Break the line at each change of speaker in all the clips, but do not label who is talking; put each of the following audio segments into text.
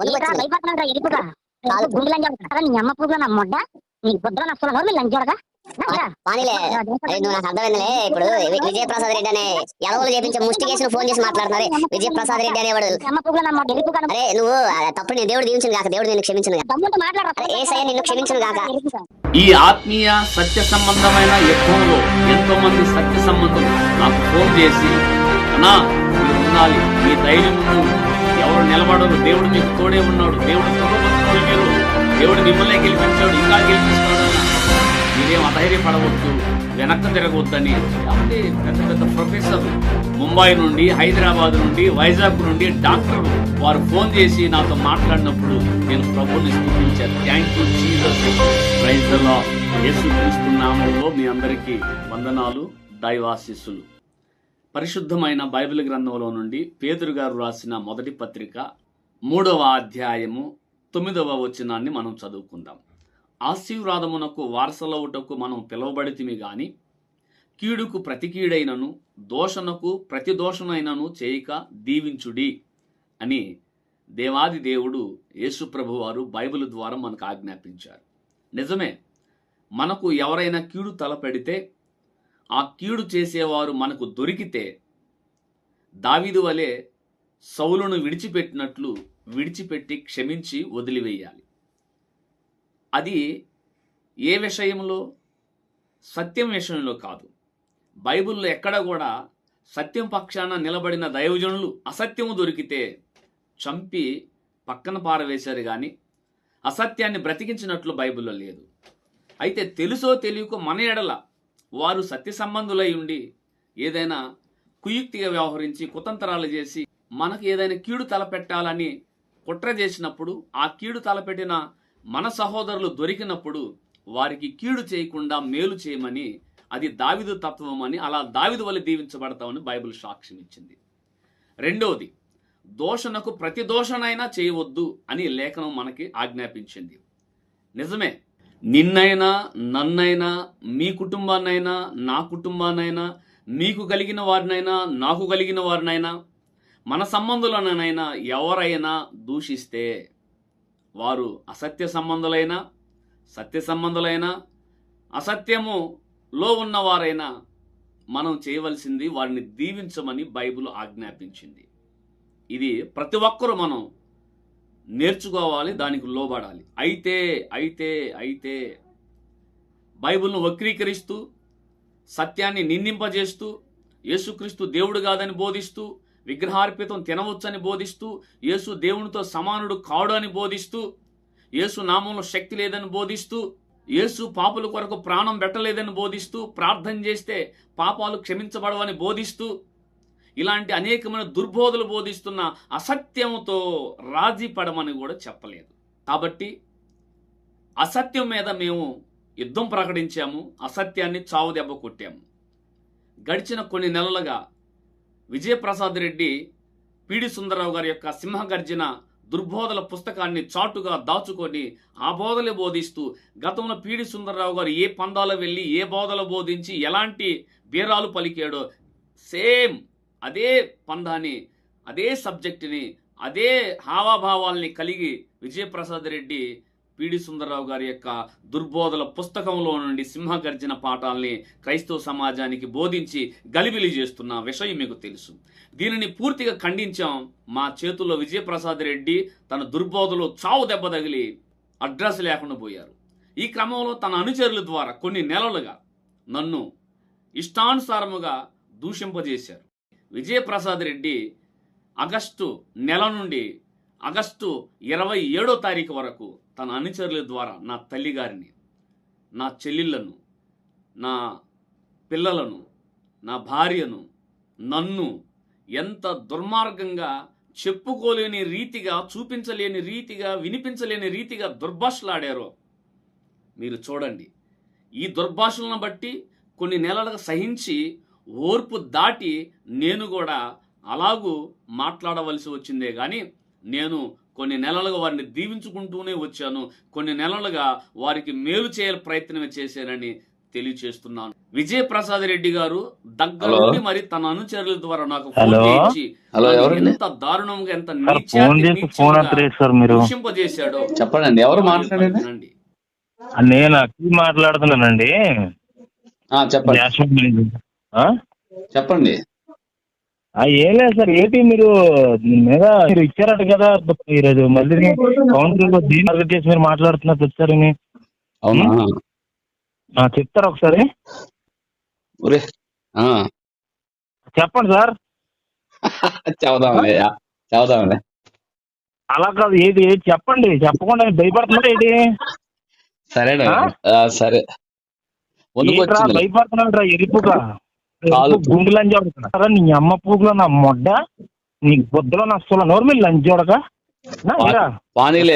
భయపడుతున్నాడు ఎరుపుగా
కాదు.
గుండెలు లంజోడక నీ అమ్మ పూగా నా మొడ్డ? నీ బుద్ధలో నస్తున్నావు మీరు లంజోడగా
పానీలే అరే నువ్వు నాకు అర్థమైందిలే ఇప్పుడు విజయప్రసాద్ రెడ్డి అనే ఎలవలు చేపించే ముష్టి కేసును ఫోన్ చేసి మాట్లాడుతున్నారు. విజయప్రసాద్ రెడ్డి అనేవాడు.
నా
అరే నువ్వు తప్పుడు నీ దేవుడు దీవించను కాక దేవుడు నిన్ను క్షమించను అరే ఏసయ్య నిన్ను క్షమించును గాక.
ఈ ఆత్మీయ సత్య సంబంధమైన యుద్ధంలో ఎంతో మంది సత్య సంబంధులు నాకు ఫోన్ చేసి మీరు ఉండాలి మీ ధైర్యం. ఎవరు నిలబడరు దేవుడు మీకు తోడే ఉన్నాడు. దేవుడు తోడబుట్టుకుని మీరు దేవుడు మిమ్మల్ని గెలిపించాడు ఇంకా గెలిపిస్తాడు మీరేం అధైర్యపడవద్దు వెనక్కి తిరగవద్దని అంటే పెద్ద పెద్ద ప్రొఫెసర్ ముంబై నుండి హైదరాబాద్ నుండి వైజాగ్ నుండి డాక్టర్ వారు ఫోన్ చేసి నాతో మాట్లాడినప్పుడు నేను ప్రభుని స్థితించాను. Thank you Jesus praise Yesu lord. మీ అందరికీ వందనాలు దైవాశిస్సులు. పరిశుద్ధమైన బైబిల్ గ్రంథంలో నుండి పేదరు గారు రాసిన మొదటి పత్రిక మూడవ అధ్యాయము తొమ్మిదవ వచనాన్ని మనం చదువుకుందాం. ఆశీర్వాదమునకు వారసలవుటకు మనం పిలువబడితిమి గాని కీడుకు ప్రతి కీడైనను దోషణకు ప్రతి దోషణైనను చేయక దీవించుడి అని దేవాది దేవుడు యేసుప్రభు వారు బైబిల్ ద్వారా మనకు ఆజ్ఞాపించారు. నిజమే మనకు ఎవరైనా కీడు తలపెడితే ఆ కీడు చేసేవారు మనకు దొరికితే దావీదు వలె సౌలును విడిచిపెట్టినట్లు విడిచిపెట్టి క్షమించి వదిలివేయాలి. అది ఏ విషయంలో? సత్యం విషయంలో కాదు. బైబిల్లో ఎక్కడ కూడా సత్యం పక్షాన నిలబడిన దైవజనులు అసత్యము దొరికితే చంపి పక్కన పారవేశారు కానీ అసత్యాన్ని బ్రతికించినట్లు బైబిల్లో లేదు. అయితే తెలుసో తెలియకో మన ఎడల వారు సత్య సంబంధులై ఉండి ఏదైనా కుయుక్తిగా వ్యవహరించి కుతంత్రాలు చేసి మనకు ఏదైనా కీడు తలపెట్టాలని కుట్ర చేసినప్పుడు ఆ కీడు తలపెట్టిన మన సహోదరులు దొరికినప్పుడు వారికి కీడు చేయకుండా మేలు చేయమని అది దావిదు తత్వం అని అలా దావిదు వల్ల దీవించబడతామని బైబిల్ సాక్ష్యం ఇచ్చింది రెండవది దోషణకు ప్రతి దోషణైనా చేయవద్దు అని లేఖనం మనకి ఆజ్ఞాపించింది. నిజమే నిన్నైనా నన్నైనా మీ కుటుంబాన్నైనా నా కుటుంబాన్నైనా మీకు కలిగిన వారినైనా నాకు కలిగిన వారినైనా మన సంబంధులనైనా ఎవరైనా దూషిస్తే వారు అసత్య సంబంధులైనా సత్య సంబంధులైనా అసత్యములో ఉన్నవారైనా మనం చేయవలసింది వారిని దీవించమని బైబిల్ ఆజ్ఞాపించింది. ఇది ప్రతి ఒక్కరూ మనం నేర్చుకోవాలి దానికి లోబడాలి. అయితే అయితే అయితే బైబిల్ను వక్రీకరిస్తూ సత్యాన్ని నిందింపజేస్తూ యేసుక్రీస్తు దేవుడు కాదని బోధిస్తూ విగ్రహార్పితం తినవచ్చని బోధిస్తూ యేసు దేవునితో సమానుడు కాడు అని బోధిస్తూ యేసు నామంలో శక్తి లేదని బోధిస్తూ యేసు పాపుల కొరకు ప్రాణం పెట్టలేదని బోధిస్తూ ప్రార్థన చేస్తే పాపాలు క్షమించబడవని బోధిస్తూ ఇలాంటి అనేకమైన దుర్బోధలు బోధిస్తున్న అసత్యంతో రాజీ పడమని కూడా చెప్పలేదు. కాబట్టి అసత్యం మీద మేము యుద్ధం ప్రకటించాము అసత్యాన్ని చావు దెబ్బ కొట్టాము. గడిచిన కొన్ని నెలలుగా విజయప్రసాద్ రెడ్డి పిడి సుందరరావు గారి యొక్క సింహగర్జన దుర్బోధల పుస్తకాన్ని చాటుగా దాచుకొని ఆ బోధలే బోధిస్తూ గతంలో పీడి సుందరరావు గారు ఏ పందాలు వెళ్ళి ఏ బోధలు బోధించి ఎలాంటి బీరాలు పలికాడో సేమ్ అదే పందాన్ని అదే సబ్జెక్టుని అదే హావాభావాల్ని కలిగి విజయప్రసాద్ రెడ్డి పిడి సుందరరావు గారి యొక్క దుర్బోధల పుస్తకంలో నుండి సింహగర్జన పాఠాల్ని క్రైస్తవ సమాజానికి బోధించి గలిబిలి చేస్తున్న విషయం మీకు తెలుసు. దీనిని పూర్తిగా ఖండించాం. మా చేతుల్లో విజయప్రసాద్ రెడ్డి తన దుర్బోధలో చావు దెబ్బ తగిలి అడ్రస్ లేకుండా పోయారు. ఈ క్రమంలో తన అనుచరుల ద్వారా కొన్ని నెలలుగా నన్ను ఇష్టానుసారముగా దూషింపజేశారు. విజయప్రసాద్ రెడ్డి ఆగస్టు నెల నుండి ఆగస్టు ఇరవై ఏడో తారీఖు వరకు తన అనుచరుల ద్వారా నా తల్లిగారిని నా చెల్లెళ్ళను నా పిల్లలను నా భార్యను నన్ను ఎంత దుర్మార్గంగా చెప్పుకోలేని రీతిగా చూపించలేని రీతిగా వినిపించలేని రీతిగా దుర్భాషలాడారో మీరు చూడండి. ఈ దుర్భాషలను బట్టి కొన్ని నెలలుగా సహించి ఓర్పు దాటి నేను కూడా అలాగూ మాట్లాడవలసి వచ్చిందే కానీ నేను కొన్ని నెలలుగా వారిని దీవించుకుంటూనే వచ్చాను కొన్ని నెలలుగా వారికి మేలు చేయాలి ప్రయత్నం చేశానని తెలియచేస్తున్నాను విజయప్రసాద్ రెడ్డి గారు దగ్గర. నుండి మరి తన అనుచరుల ద్వారా నాకు ఫోన్. చేయించి? ఎంత దారుణంగా ఎంత దూషింపజేశాడో
చెప్పండి ఎవరు మాట్లాడేది
వినండి.
నేను మాట్లాడుతున్నానండి
చెప్పండి? చెప్పండి.
ఏం లేదు సార్ ఏంటి మీరు దీని మీద మీరు ఇచ్చారట కదా ఈరోజు మళ్ళీ కౌన్సిల్లో దీన్ని టార్గెట్ చేసి మీరు మాట్లాడుతున్నారు వచ్చారని.
అవునా?
ఆ, చెప్తారా ఒకసారి? చెప్పండి సార్.
చెబుదాంలే ఆ, చెబుదాంలే
అలా కాదు ఏది ఏది చెప్పండి చెప్పకుండా భయపడుతున్నారా ఏంటి
సరేనా సరే.
భయపడుతున్నాడు ఎరుపుగా గుండు లంజోడక నీ అమ్మ పూగులో నా మొడ్డ నీ బుద్ధలో నా అసలు నోరు మీరు లంజోడక
పానీలే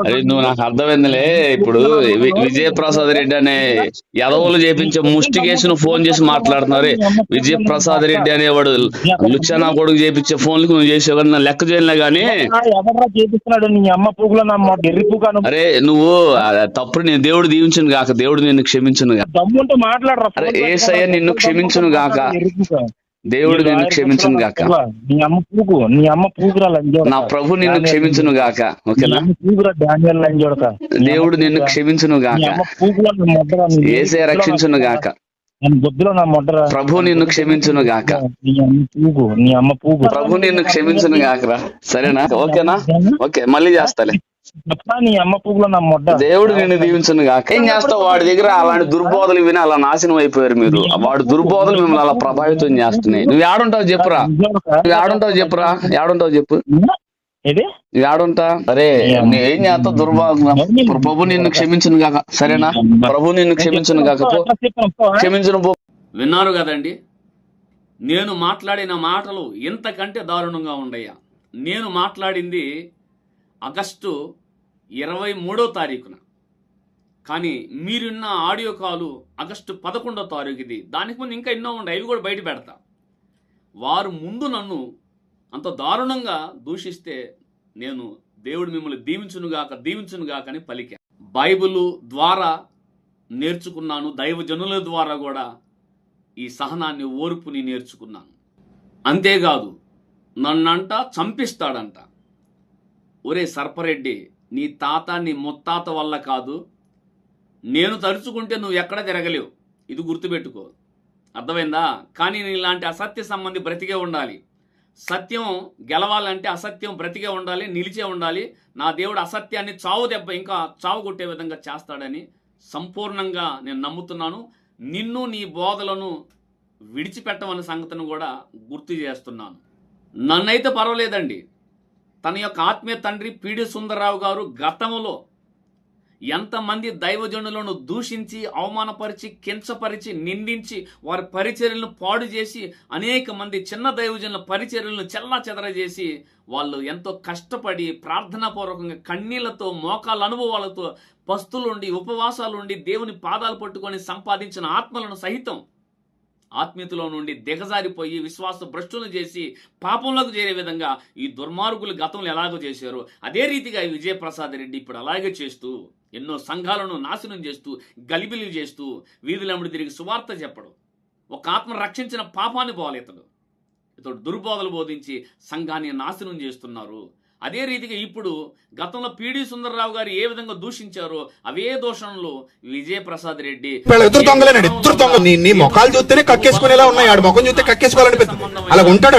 అరే నువ్వు నాకు అర్థమైందిలే ఇప్పుడు విజయప్రసాద్ రెడ్డి అనే యదవులు చేపించే ముష్టి ఫోన్ చేసి మాట్లాడుతున్నారు. విజయప్రసాద్ రెడ్డి అనేవాడు లుచ్చనా కొడుకు చేపించే ఫోన్లకు నువ్వు చేసావు కానీ నా లెక్క చేయలే గానీ. అరే నువ్వు తప్పుడు నేను దేవుడు దీవించును గాక. దేవుడు నిన్ను క్షమించును గాక. అరే, ఏసయ్య నిన్ను క్షమించును గాక. దేవుడు నిన్ను క్షమించును గాక.
నీ అమ్మ పూగు నీ అమ్మ లంజోడక
నా ప్రభు నిన్ను క్షమించును గాక ఓకేనా?
డానియల్ లంజోడక
దేవుడు నిన్ను క్షమించును గాక. ఏసే రక్షించును గాక.
బుద్ధిలో నా
ప్రభు నిన్ను క్షమించును గాక.
నీ అమ్మ పూగు నీ అమ్మ పూగు
ప్రభు నిన్ను క్షమించును గాకరా. సరేనా? ఓకేనా? ఓకే మళ్ళీ చేస్తాలే.
నీ అమ్మ పూగులో నా మొడ్డ.
దేవుడు నిన్ను దీవించును గాక. ఏం చేస్తావు? వాడి దగ్గర అలాంటి దుర్బోధలు విని అలా నాశనం అయిపోయారు మీరు. వాడు దుర్బోధలు మిమ్మల్ని అలా ప్రభావితం చేస్తున్నాయి. నువ్వు ఏడుంటావు చెప్పురా. నువ్వు ఏడుంటావు చెప్పురా. ఏడుంటావు చెప్పు. ఏడుంటా అరే నువ్వు ఏం చేస్తావు? దుర్బోధ ప్రభు నిన్ను క్షమించును గాక. సరేనా? ప్రభు నిన్ను క్షమించును గాక. పో. క్షమించును పో.
విన్నారు కదండి? నేను మాట్లాడిన మాటలు ఇంతకంటే దారుణంగా ఉండయ్యా. నేను మాట్లాడింది ఆగస్టు ఇరవై మూడో తారీఖున. కానీ మీరున్న ఆడియో కాలు ఆగస్టు పదకొండో తారీఖు ఇది దానికి ముందు ఇంకా ఎన్నో ఉండే అవి కూడా బయట పెడతా. వారు ముందు నన్ను అంత దారుణంగా దూషిస్తే నేను దేవుడు మిమ్మల్ని దీవించునుగాక దీవించునుగాక అని పలికా. బైబిల్ ద్వారా నేర్చుకున్నాను. దైవజనుల ద్వారా కూడా ఈ సహనాన్ని ఓర్పుని నేర్చుకున్నాను. అంతేకాదు నన్నంట చంపిస్తాడంట. ఒరే సర్పరెడ్డి నీ తాత నీ ముత్తాత వల్ల కాదు. నేను తలుచుకుంటే నువ్వు ఎక్కడ తిరగలేవు. ఇది గుర్తుపెట్టుకో. అర్థమైందా? కానీ నీ ఇలాంటి అసత్య సంబంధి బ్రతికే ఉండాలి. సత్యం గెలవాలంటే అసత్యం బ్రతికే ఉండాలి నిలిచే ఉండాలి. నా దేవుడు అసత్యాన్ని చావు దెబ్బ ఇంకా చావు కొట్టే విధంగా చేస్తాడని సంపూర్ణంగా నేను నమ్ముతున్నాను. నిన్ను నీ బోధలను విడిచిపెట్టమన్న సంగతిని కూడా గుర్తు చేస్తున్నాను. నన్నైతే పర్వాలేదండి. తన యొక్క ఆత్మీయ తండ్రి పీడి సుందరరావు గారు గతంలో ఎంతమంది దైవజనులను దూషించి అవమానపరిచి కించపరిచి నిందించి వారి పరిచర్యలను పాడు చేసి అనేక మంది చిన్న దైవజనుల పరిచర్యలను చెల్లా చెదరజేసి వాళ్ళు ఎంతో కష్టపడి ప్రార్థనాపూర్వకంగా కన్నీళ్ళతో మోకాల అనుభవాలతో పస్తులుండి ఉపవాసాలుండి దేవుని పాదాలు పట్టుకొని సంపాదించిన ఆత్మలను సహితం ఆత్మీయతలో నుండి దిగజారిపోయి విశ్వాస భ్రష్టులను చేసి పాపంలోకి చేరే విధంగా ఈ దుర్మార్గులు గతంలో ఎలాగో చేశారో అదే రీతిగా ఈ విజయప్రసాద్ రెడ్డి ఇప్పుడు అలాగే చేస్తూ ఎన్నో సంఘాలను నాశనం చేస్తూ గలిబిలి చేస్తూ వీధులమ్మడి తిరిగి సువార్త చెప్పడు. ఒక ఆత్మ రక్షించిన పాపాన్ని పోవాలి ఇతడు ఇతడు దుర్బోధలు బోధించి సంఘాన్ని నాశనం చేస్తున్నారు. అదే రీతిగా ఇప్పుడు గతంలో పిడి సుందరరావు గారు ఏ విధంగా దూషించారో అవే దోషణలు రెడ్డి
దొంగ నీ నీ ముఖాలు చూస్తేనే కక్కేసుకునేలా ఉన్నాయి. ఆడు ముఖం చూస్తే కక్కేసుకోవాలనిపిస్తుంది అలా ఉంటాడు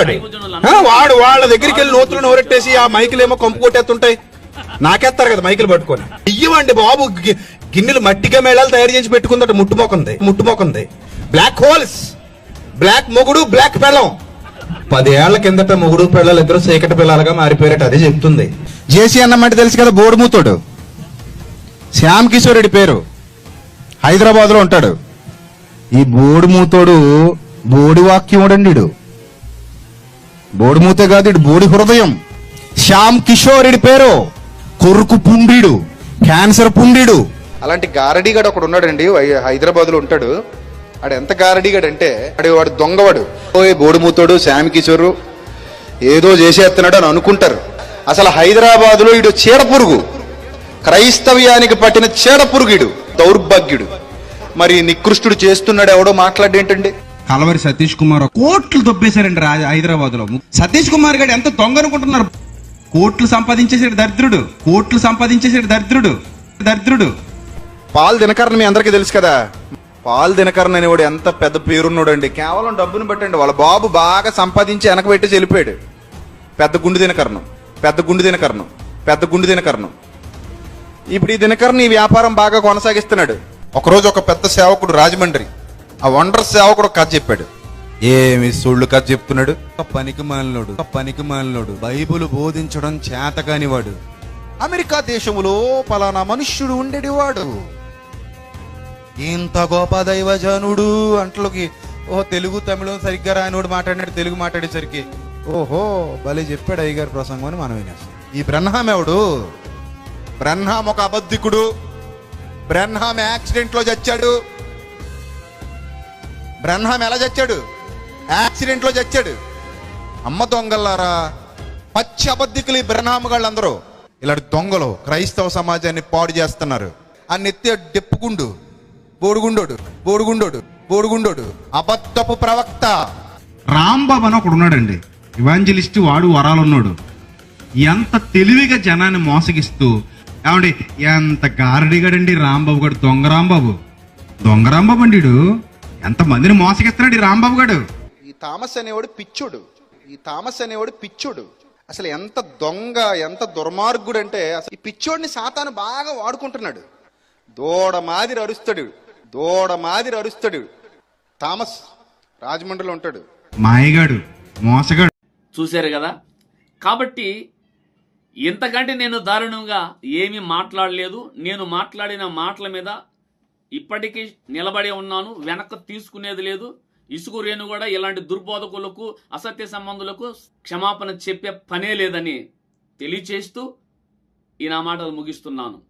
వాడు వాళ్ళ దగ్గరికి వెళ్ళి నోతులు నోరెట్టేసి ఆ మైకులు ఏమో కంపు కొట్టేస్తుంటాయి. నాకేస్తారు కదా మైకులు పట్టుకొని. ఇయ్యవండి బాబు. గిన్నెలు మట్టిగా మేళాలు తయారు చేసి పెట్టుకుందట ముట్టుమోకుంది ముట్టుమోకుంది బ్లాక్ హోల్స్ బ్లాక్ మొగుడు బ్లాక్ పెళ్ళం. పదేళ్ళ కిందట మొగుడు పిల్లలు ఇద్దరు చీకటి పిల్లలుగా మారిపోయారట అదే చెప్తుంది.
జేసీ అన్నమాట తెలుసు కదా బోడుమూతోడు. శ్యామ్ కిషోర్ రెడ్డి పేరు. హైదరాబాద్లో ఉంటాడు. ఈ బోడిమూతోడు బోడి వాక్యముడండి ఈడు. బోడిమూతే కాదు ఇడు బోడి హృదయం. శ్యామ్ కిషోర్ రెడ్డి పేరు. కొరుకు పుండీడు క్యాన్సర్ పుండీడు.
అలాంటి గారడీగాడు ఒకడు ఉన్నాడండి హైదరాబాద్లో ఉంటాడు. ఆడు ఎంత గారడీగాడు అంటే వాడు వాడు దొంగవాడు. ఓయ్ బోడిమూతోడు శామి కిషోరు ఏదో చేసేస్తున్నాడు అని అనుకుంటారు. అసలు హైదరాబాద్లో ఇడు చీడ పురుగు క్రైస్తవ్యానికి పట్టిన చీడ పురుగుడు దౌర్భాగ్యుడు. మరి నికృష్టుడు చేస్తున్నాడు ఎవడో మాట్లాడేంటండి?
కలవరి సతీష్ కుమార్ కోట్లు దొబ్బేశారండి హైదరాబాద్లో సతీష్ కుమార్ గారు ఎంత దొంగ అనుకుంటున్నారు? కోట్లు సంపాదించేసాడు దరిద్రుడు. కోట్లు సంపాదించేసాడు దరిద్రుడు. దరిద్రుడు.
పాల్ దినకరణ మీ అందరికీ తెలుసు కదా. పాల్ దినకరణ అనేవాడు ఎంత పెద్ద పేరున్నాడండి. కేవలం డబ్బును పెట్టండి వాళ్ళ బాబు బాగా సంపాదించి వెనకబెట్టి చెల్లిపోయాడు పెద్ద గుండు దినకరణం పెద్ద గుండు దినకరణం పెద్ద గుండు దినకరణం ఇప్పుడు ఈ దినకరణ ఈ వ్యాపారం బాగా కొనసాగిస్తున్నాడు. ఒకరోజు ఒక పెద్ద సేవకుడు రాజమండ్రి ఆ వండర్ సేవకుడు కథ చెప్పాడు. ఏమి సొళ్ళు కథ చెప్తున్నాడు? పనికి మాలినోడు పనికి మాలినోడు బైబుల్ బోధించడం చేతకాని వాడు అమెరికా దేశములో పలానా మనుష్యుడు ఉండేటివాడు ఇంత గొప్ప దైవజనుడు అంట్లోకి ఓ తెలుగు తమిళం సరిగ్గా రానివాడు మాట్లాడినాడు తెలుగు మాట్లాడేసరికి ఓహో భలే చెప్పాడు అయ్యగారి ప్రసంగం అని మనం వినేస్తాం. ఈ బ్రహ్మాం ఎవడు? బ్రహ్మాం ఒక అబద్ధికుడు. బ్రహ్మాం యాక్సిడెంట్లో చచ్చాడు. బ్రహ్మాం ఎలా చచ్చాడు? యాక్సిడెంట్లో చచ్చాడు. అమ్మ దొంగల్లారా పచ్చి అబద్ధికులు ఈ బ్రహ్మామగాళ్ళందరూ ఇలాంటి దొంగలు క్రైస్తవ సమాజాన్ని పాడు చేస్తున్నారు. ఆ నెత్తి డెప్పుకుండు. బోడుగుండోడు బోడుగుండోడు బోడుగుండోడు. అబద్ధపు ప్రవక్త.
రాంబాబు అని ఒకడు ఉన్నాడండి. ఇవాంజలిస్ట్ వాడు వరాలు ఉన్నాడు ఎంత తెలివిగా జనాన్ని మోసగిస్తూ ఏమండి ఎంత గారడిగాడండి రాంబాబు గారు దొంగ రాంబాబు దొంగ రాంబాబు అండి. ఎంత మందిని మోసగిస్తున్నాడు ఈ రాంబాబు గారు
ఈ థామస్ అనేవాడు పిచ్చోడు. ఈ థామస్ అనేవాడు పిచ్చోడు. అసలు ఎంత దొంగ ఎంత దుర్మార్గుడు అంటే అసలు ఈ పిచ్చోడిని సాతాను బాగా వాడుకుంటున్నాడు. దూడ మాదిరి అరుస్తాడు దూడ మాదిరి అరుస్తాడు. థామస్ రాజమండ్రిలో ఉంటాడు.
మాయగాడు మోసగాడు.
చూశారు కదా? కాబట్టి ఇంతకంటే నేను దారుణంగా ఏమీ మాట్లాడలేదు. నేను మాట్లాడిన మాటల మీద ఇప్పటికీ నిలబడి ఉన్నాను. వెనక్కి తీసుకునేది లేదు. ఇసుకు రేణు కూడా ఇలాంటి దుర్బోధకులకు అసత్య సంబంధులకు క్షమాపణ చెప్పే పనే లేదని తెలియచేస్తూ ఈ నా మాటలు ముగిస్తున్నాను.